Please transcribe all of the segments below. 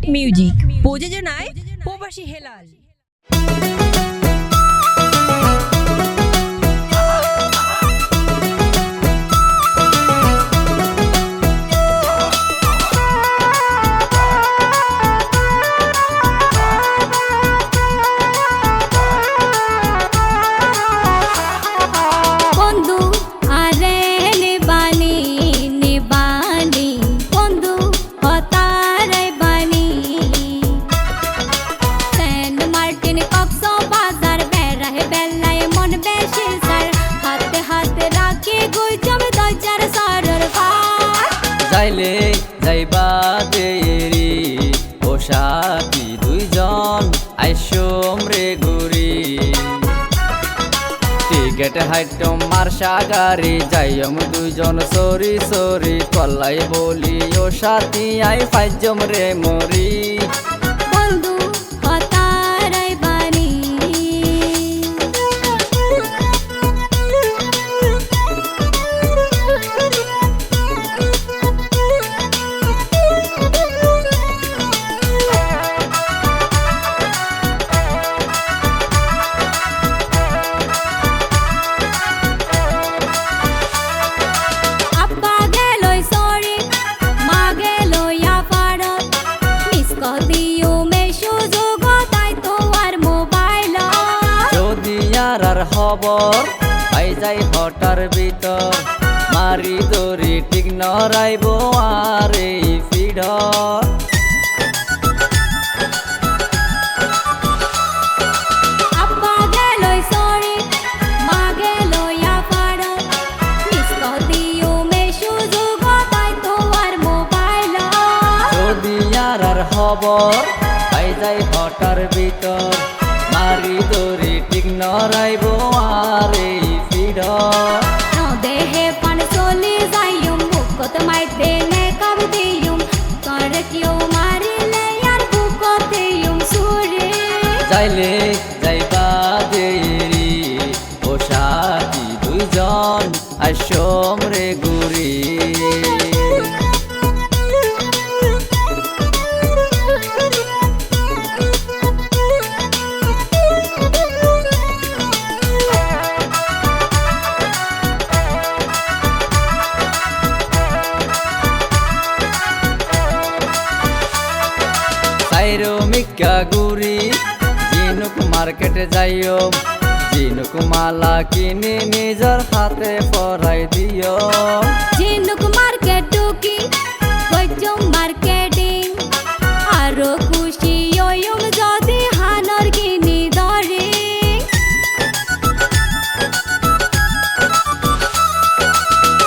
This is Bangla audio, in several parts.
অফ মিউজিক প্রযোজনায় প্রবাসী হেলাল দুইজন আইসম রে গুরি টিকেট হাইটম মার্শা গাড়ি যাইম দুইজন সরি সরি, কল্লাই বলি ও সাথী, আই ফাইজম রে মরি। খবর? পাই যাই হটার ভিতর মারি দরি ঠিক নরাইব আর এই ফিডর আর খবর পাই যাই হটার ভিতর নরাইব আর এই ফিডর দেহে পান চলি যাইম বুকত মাইতে নে কব দিয়ুম। কর কিও মারিলে আর বুকত দিয়ুম সুরে। যাইলে যাইবা দেরি ও সাথী দুইজন আইসম রে গুরি। সাইরো মিকা গুরি জিনুক মার্কেটে যাইও জিনুক মালা কিনে নিজের হাতে পরাই দিও। ঝিনুক মার্কেট টুকি কইচুম মার্কেটিং। আরও খুশি ওয়ুম যদি হানর কিনি ধরে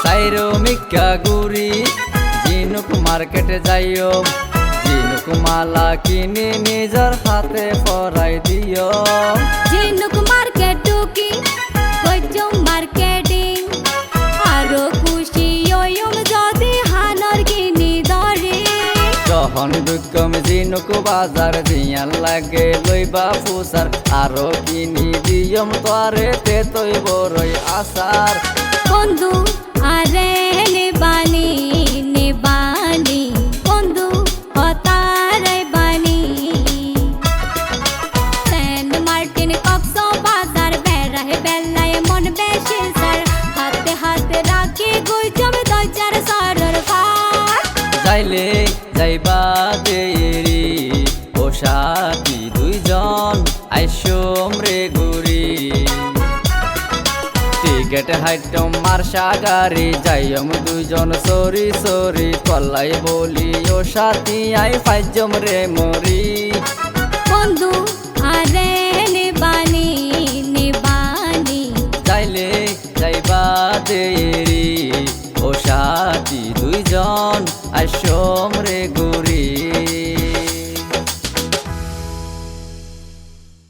সাইরো মিকা গুরি জিনুক মার্কেটে যাইও জিনুক মালা কিনে নিজের হাতে পরাই দিও। ঝিনুক মার্কেট টুকি কইচুম মার্কেটিং আরও খুশি ওয়ুম যদি হানর কিনি ধরে যখন দুঃখম জিনুক বাজার দিয়ান লাগে লইবা ফুসার আরও কিনি দিয়ম তোরে তে তৈ বড়ই আসার বন্ধু আরে নিবানি যাইবা দেরি ও সাথী দুইজন আইসম রে গুরি। টিকেট হাইটম মার্শা গাড়ি যাইম দুইজন সরি সরি, কল্লাই বলি ও সাথী, আই ফাইজম রে মরি।